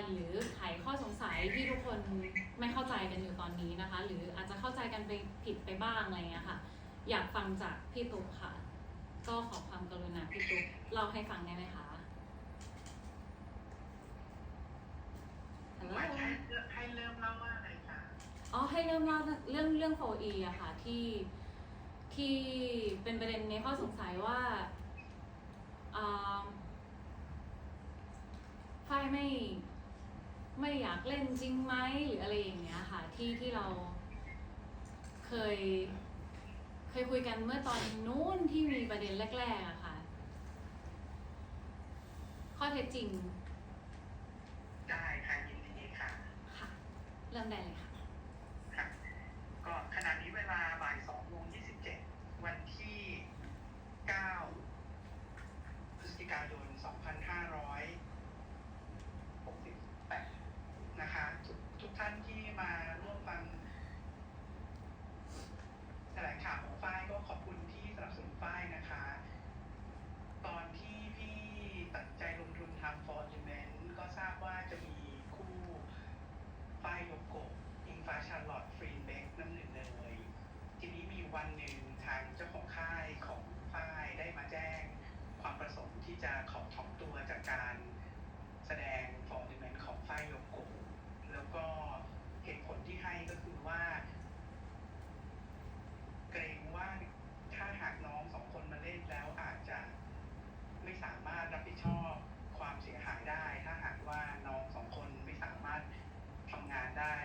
นหรือไขข้อสงสัยที่ทุกคนไม่เข้าใจกันอยู่ตอนนี้นะคะ หรืออาจจะเข้าใจกันไปผิดไปบ้างอะไรเงี้ยค่ะ อยากฟังจากพี่ตุ๊กค่ะ ก็ขอความกรุณาพี่ตุ๊กเล่าให้ฟังได้ไหมคะฮัลโหลหมายให้ให้เริ่มเล่าว่าอะไรคะอ๋อให้เริ่มเล่าเรื่องเรื่อง 4E อะค่ะที่ที่เป็นประเด็นในข้อสงสัยว่าอ่าฝ้ายไม่ ไม่อยากเล่นจริงไหมหรืออะไรอย่างเงี้ยค่ะ ที่ที่เราเคย เคยคุยกันเมื่อตอนนู้นที่มีประเด็นแรกๆอะค่ะ ข้อเท็จจริง ได้ค่ะยินดีค่ะ ค่ะ เริ่มได้เลยค่ะ ค่ะ ก็ขณะนี้เวลาบ่ายสองโมงยี่สิบเจ็ดวันที่เก้าพฤศจิกายนสองพันห้าร้อยหกสิบแปดนะคะทุกทุกท่านที่มาร่วมฟังแถลงข่าวของฝ้ายก็ขอบคุณที่สนับสนุนฝ้ายนะคะ ตอนที่พี่ตัดใจลงทุนทำฟอร์จูเมนก็ทราบว่าจะมีคู่ฝ้ายโยโกะอิงฟ้าชาร์ลอตฟรีนเบกน้ำหนึ่งเนยทีนี้มีวันหนึ่งทางเจ้าของค่ายของฝ้ายได้มาแจ้งความประสงค์ที่จะขอถอนตัวจากการแสดงฟอร์จูเมนของฝ้ายโยโกะแล้วก็เหตุผลที่ให้ก็คือว่า เกรงว่าถ้าหากน้องสองคนมาเล่นแล้วอาจจะไม่สามารถรับผิดชอบความเสียหายได้ ถ้าหากว่าน้องสองคนไม่สามารถทำงานได้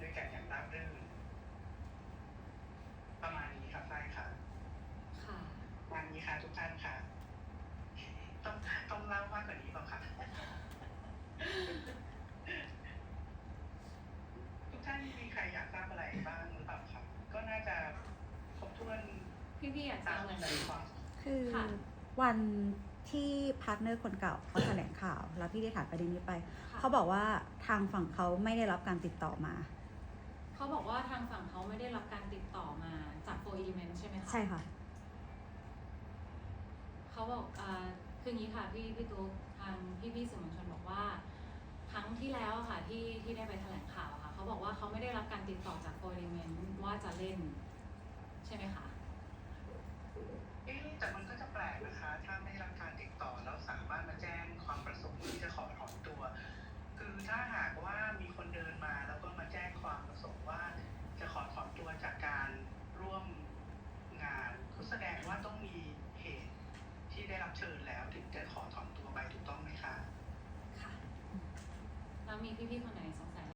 ด้วยกันอย่างราบรื่นประมาณนี้ครับใช่ค่ะ ค่ะ ประมาณนี้ ค่ะทุกท่านค่ะต้องต้องเล่ามากกว่านี้เปล่าคะทุกท่านมีใครอยากทราบอะไรบ้างหรือเปล่าครับก็น่าจะครบถ้วนพี่ๆอยากจะตามเอาเหมือนใจความคือค่ะวันที่พาร์ทเนอร์คนเก่าเขาแถลงข่าว แล้วพี่ได้ถามประเด็นนี้ไปค่ะเขาบอกว่าทางฝั่งเขาไม่ได้รับการติดต่อมา เขาบอกว่าทางฝั่งเขาไม่ได้รับการติดต่อมาจากโฟอีเมนใช่ไหมคะใช่ค่ะ เขาบอกอ่าคืออย่างนี้ค่ะพี่พี่ตุ๊กทางพี่พี่สื่อมวลชนบอกว่า ครั้งที่แล้วค่ะที่ที่ได้ไปแถลงข่าวค่ะเขาบอกว่าเขาไม่ได้รับการติดต่อจากโฟอีเมนว่าจะเล่น ใช่ไหมคะเอ๊ะแต่มันก็จะแปลกนะคะ ถ้าไม่ได้รับการติดต่อแล้วสามารถมาแจ้งความประสงค์ที่จะขอถอนตัว คือถ้าหากว่ามีคนเดินมาแล้วก็มาแจ้งความประสงค์ว่าจะขอถอนตัวจากการร่วมงานก็แสดงว่าต้องมีเหตุที่ได้รับ เชิญแล้วถึงจะขอถอนตัวไปถูกต้องไหมคะ ค่ะ แล้วมีพี่ๆคนไหน